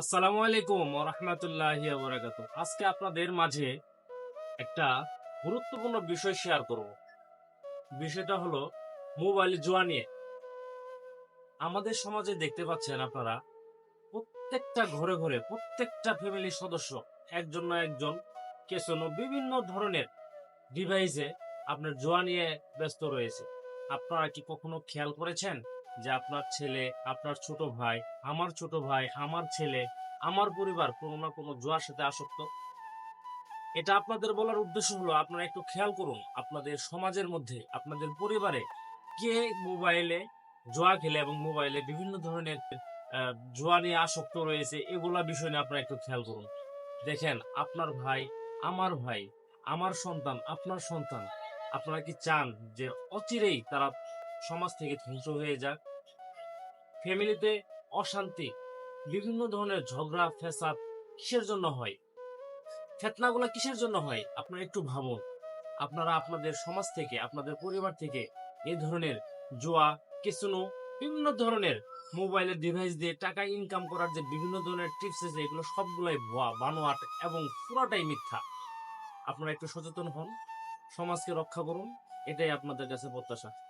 আসসালামু আলাইকুম রহমতুল্লাহ বরাকাত আজকে আপনাদের মাঝে একটা গুরুত্বপূর্ণ বিষয় শেয়ার করব। বিষয়টা হলো মোবাইল জোয়া নিয়ে। আমাদের সমাজে দেখতে পাচ্ছেন আপনারা, প্রত্যেকটা ঘরে ঘরে প্রত্যেকটা ফ্যামিলির সদস্য একজন না একজন কেসনো বিভিন্ন ধরনের ডিভাইসে আপনার জোয়া নিয়ে ব্যস্ত রয়েছে। আপনারা কি কখনো খেয়াল করেছেন? যে আপনার ছেলে, আপনার ছোট ভাই, আমার ছোট ভাই, আমার ছেলে, আমার পরিবার কোনো না কোনো জোয়ার সাথে আসক্ত। এটা আপনাদের বলার উদ্দেশ্য হলো আপনারা একটু খেয়াল করুন, আপনাদের সমাজের মধ্যে, আপনাদের পরিবারে কে মোবাইলে জোয়া খেলে এবং মোবাইলে বিভিন্ন ধরনের জুয়া নিয়ে আসক্ত রয়েছে, এগুলা বিষয় নিয়ে আপনারা একটু খেয়াল করুন। দেখেন, আপনার ভাই, আমার ভাই, আমার সন্তান, আপনার সন্তান, আপনারা কি চান যে অচিরেই তারা সমাজ থেকে ধ্বংস হয়ে যাক। ফ্যামিলিতে অশান্তি, বিভিন্ন ধরনের ঝগড়া ফেসাদ কিসের জন্য হয়? ফেতনাগুলো কিসের জন্য হয়? আপনারা একটু ভাবুন। আপনারা আপনাদের সমাজ থেকে, আপনাদের পরিবার থেকে এই ধরনের জুয়া কেসুনো বিভিন্ন ধরনের মোবাইলের ডিভাইস দিয়ে টাকা ইনকাম করার যে বিভিন্ন ধরনের টিপস আছে, এগুলো সবগুলাই ভুয়া, বানোয়াট এবং পুরোটাই মিথ্যা। আপনারা একটু সচেতন হন, সমাজকে রক্ষা করুন, এটাই আপনাদের কাছে প্রত্যাশা।